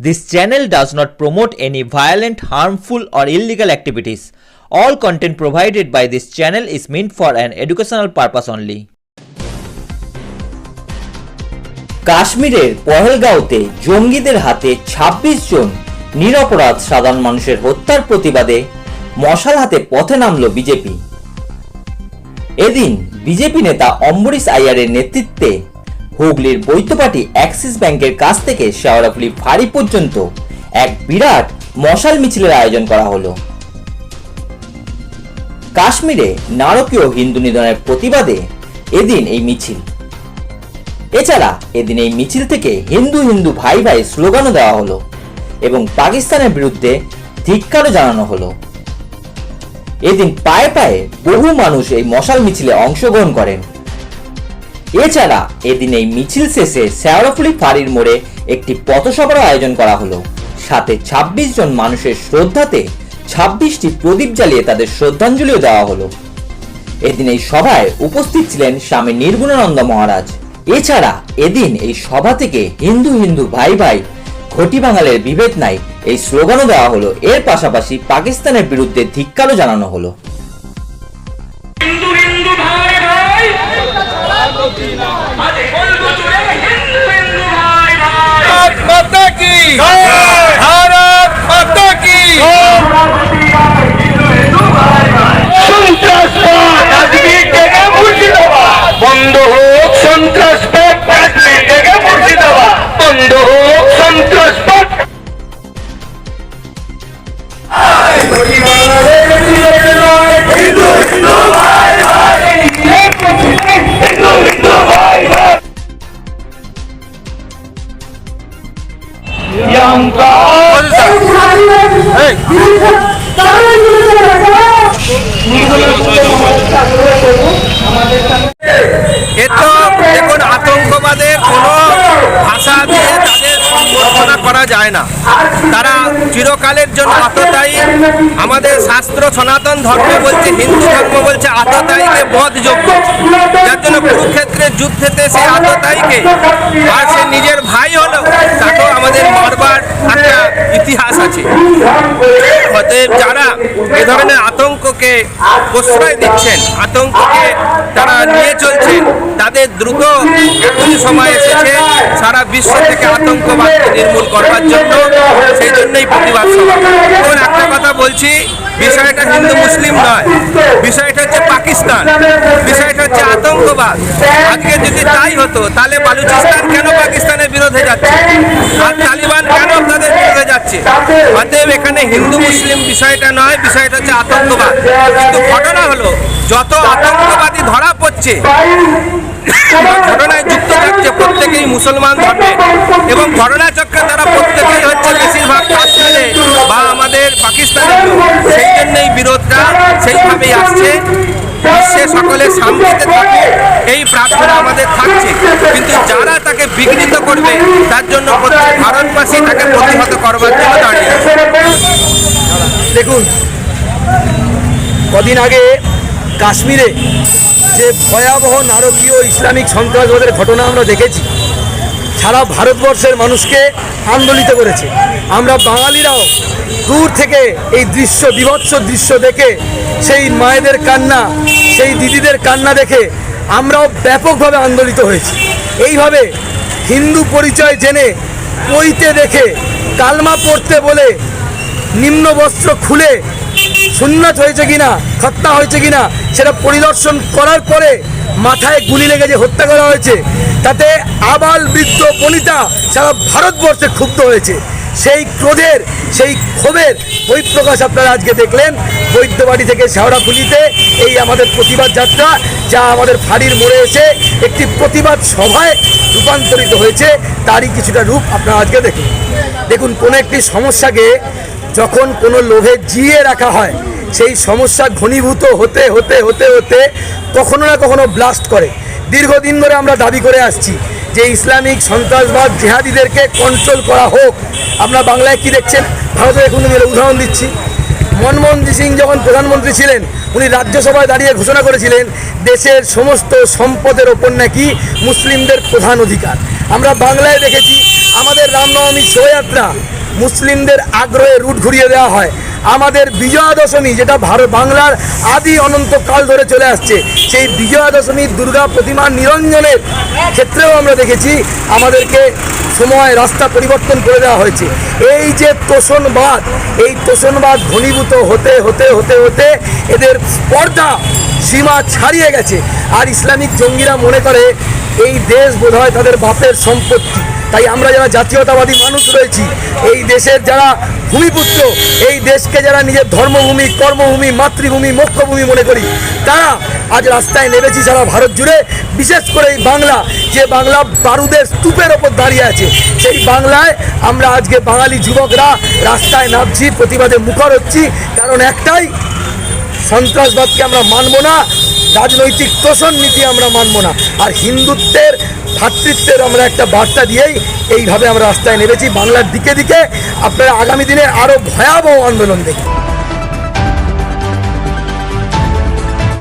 This channel does not promote any violent, harmful, or illegal activities. All content provided by this channel is meant for an educational purpose only. কাশ্মীরের পহেলগাঁওতে জঙ্গিদের হাতে ২৬ জন নিরপরাধ সাধারণ মানুষের হত্যার প্রতিবাদে মশাল হাতে পথে নামল বিজেপি এদিন বিজেপি নেতা অম্বরীশ আইয়ারের নেতৃত্বে হুগলির বৈদ্যপাটি অ্যাক্সিস ব্যাংকের কাছ থেকে শেওড়াফুলি ফাঁড়ি পর্যন্ত এক বিরাট মশাল মিছিলের আয়োজন করা হলো। কাশ্মীরে নারকীয় হিন্দু নিধনের প্রতিবাদে এদিন এই মিছিল। এছাড়া এদিন এই মিছিল থেকে হিন্দু হিন্দু ভাই ভাই স্লোগানও দেওয়া হলো এবং পাকিস্তানের বিরুদ্ধে ধিক্কারও জানানো হলো। এদিন পায়ে পায়ে বহু মানুষ এই মশাল মিছিলে অংশগ্রহণ করেন। এছাড়া এদিন এই মিছিল শেষে শেওড়াফুলি ফাঁড়ির মোড়ে একটি পথসভার আয়োজন করা হলো। সাথে ২৬ জন মানুষের শ্রদ্ধাতে ছাব্বিশটি প্রদীপ জ্বালিয়ে তাদের শ্রদ্ধাঞ্জলিও দেওয়া হলো। এদিন এই সভায় উপস্থিত ছিলেন স্বামী নির্গুণানন্দ মহারাজ। এছাড়া এদিন এই সভা থেকে হিন্দু হিন্দু ভাই ভাই, ঘটি বাঙালের বিভেদ নাই এই স্লোগানও দেওয়া হলো। এর পাশাপাশি পাকিস্তানের বিরুদ্ধে ধিক্কারও জানানো হলো। আজ মাতা কি? হিন্দু এ তো দেখুন আতঙ্কবাদের কোনো ভাষা দিয়ে তাদের সম্বর্ধনা করা যায় না। তারা চিরকালের জন্য আততায়ী। আমাদের শাস্ত্র সনাতন ধর্ম বলছে, হিন্দু ধর্ম বলছে আততায়ীকে বধযোগ্য যার জন্য কুরুক্ষেত্রের যুদ্ধেতে সে আততায়ীকে। আর সে নিজের ভাই হলো তাকেও আমাদের মারবার একটা ইতিহাস আছে। অতএব যারা এ ধরনের আতঙ্ককে প্রশ্রয় দিচ্ছেন, আতঙ্ককে তারা নিয়ে চলছেন, তাদের দ্রুত এখনই সময় এসেছে সারা বিশ্ব থেকে আতঙ্কবাদকে নির্মূল করবার জন্য। সেই জন্যই প্রতিবাদ এখন একটা কথা বলছি, বিষয়টা হিন্দু মুসলিম নয়, বিষয়টা হচ্ছে পাকিস্তান, বিষয়টা হচ্ছে আতঙ্কবাদ। আজকে যদি তাই হতো, তাহলে বালুচিস্তান কেন পাকিস্তানের বিরোধে যাচ্ছে? আর তালিবান কেন যাচ্ছে অতএব এখানে হিন্দু মুসলিম বিষয়টা নয় বিষয়টা হচ্ছে আতঙ্কবাদ। কিন্তু ঘটনা হলো যত আতঙ্কবাদী ধরা পড়ছে ঘটনায় যুক্ত থাকছে প্রত্যেকেই মুসলমান ধর্মে। এবং ঘটনা চক্রে তারা প্রত্যেকেই হচ্ছে বেশিরভাগ কাশ্মীরে বা আমাদের পাকিস্তানের সেই জন্য এই বিরোধটা সেইভাবেই আসছে। বিশ্বে সকলে শান্তিতে থাকে, এই প্রার্থনা আমাদের থাকছে। কিন্তু যারা তাকে বিঘ্নিত করবে, তার জন্য প্রত্যেক ভারতবাসী তাকে প্রতিহত করবার জন্য দাঁড়িয়ে দেখুন, কদিন আগে কাশ্মীরে যে ভয়াবহ নারকীয় ইসলামিক সন্ত্রাসবাদের ঘটনা আমরা দেখেছি, সারা ভারতবর্ষের মানুষকে আন্দোলিত করেছে। আমরা বাঙালিরাও দূর থেকে এই দৃশ্য, বিভৎস দৃশ্য দেখে, সেই মায়েদের কান্না, সেই দিদিদের কান্না দেখে আমরাও ব্যাপকভাবে আন্দোলিত হয়েছি। এইভাবে হিন্দু পরিচয় জেনে, পইতে দেখে, কালমা পড়তে বলে নিম্ন বস্ত্র খুলে সুন্নাত হয়েছে কিনা, হত্যা হয়েছে কিনা, সেটা পরিদর্শন করার পরে মাথায় গুলি লেগে যে হত্যা করা হয়েছে, তাতে আবাল বৃদ্ধ বনিতা সারা ভারতবর্ষে ক্ষুব্ধ হয়েছে। সেই ক্রোধের, সেই ক্ষোভের বহিঃপ্রকাশ আপনারা আজকে দেখলেন বৈদ্যবাড়ি থেকে শেওড়াফুলিতে এই আমাদের প্রতিবাদ যাত্রা, যা আমাদের ফাঁড়ির মোড়ে এসে একটি প্রতিবাদ সভায় রূপান্তরিত হয়েছে, তারই কিছুটা রূপ আপনারা আজকে দেখুন। দেখুন, কোনো একটি সমস্যাকে যখন কোনো লোভে জিয়ে রাখা হয়, সেই সমস্যা ঘনীভূত হতে হতে হতে হতে কখনো না কখনো ব্লাস্ট করে। দীর্ঘদিন ধরে আমরা দাবি করে আসছি যে ইসলামিক সন্ত্রাসবাদ জেহাদিদেরকে কন্ট্রোল করা হোক। আমরা বাংলায় কি দেখছেন? ভারতের এখন উদাহরণ দিচ্ছি। মনমোহন সিং যখন প্রধানমন্ত্রী ছিলেন, উনি রাজ্যসভায় দাঁড়িয়ে ঘোষণা করেছিলেন, দেশের সমস্ত সম্পদের ওপর নাকি মুসলিমদের প্রধান অধিকার। আমরা বাংলায় দেখেছি, আমাদের রামনবমী শোভাযাত্রা মুসলিমদের আগ্রহে রুট ঘুরিয়ে দেওয়া হয়। আমাদের বিজয়া দশমী যেটা ভারত বাংলার আদি অনন্তকাল ধরে চলে আসছে, সেই বিজয়া দশমীর দুর্গা প্রতিমা নিরঞ্জনের ক্ষেত্রেও আমরা দেখেছি আমাদেরকে সময়, রাস্তা পরিবর্তন করে দেওয়া হয়েছে। এই যে তোষণবাদ, এই তোষণবাদ ঘনীভূত হতে হতে হতে হতে এদের স্পর্ধা সীমা ছাড়িয়ে গেছে। আর ইসলামিক জঙ্গিরা মনে করে, এই দেশ বোধহয় তাদের বাপের সম্পত্তি। তাই আমরা যারা জাতীয়তাবাদী মানুষ রয়েছি, এই দেশের যারা ভূমিপুত্র, এই দেশকে যারা নিজের ধর্মভূমি, কর্মভূমি, মাতৃভূমি, মুখ্যভূমি মনে করি, তারা আজ রাস্তায় নেমেছি সারা ভারত জুড়ে। বিশেষ করে এই বাংলা, যে বাংলা বারুদের স্তূপের ওপর দাঁড়িয়ে আছে, সেই বাংলায় আমরা আজকে বাঙালি যুবকরা রাস্তায় নামছি, প্রতিবাদে মুখর হচ্ছি। কারণ একটাই, সন্ত্রাসবাদকে আমরা মানব না, রাজনৈতিক তোষণ নীতি আমরা মানব না। আর হিন্দুত্বের ভ্রাতৃত্বের আমরা একটা বার্তা দিয়েই এইভাবে আমরা রাস্তায় নেমেছি। বাংলার দিকে দিকে আপনারা আগামী দিনে আরও ভয়াবহ আন্দোলন দেখবেন।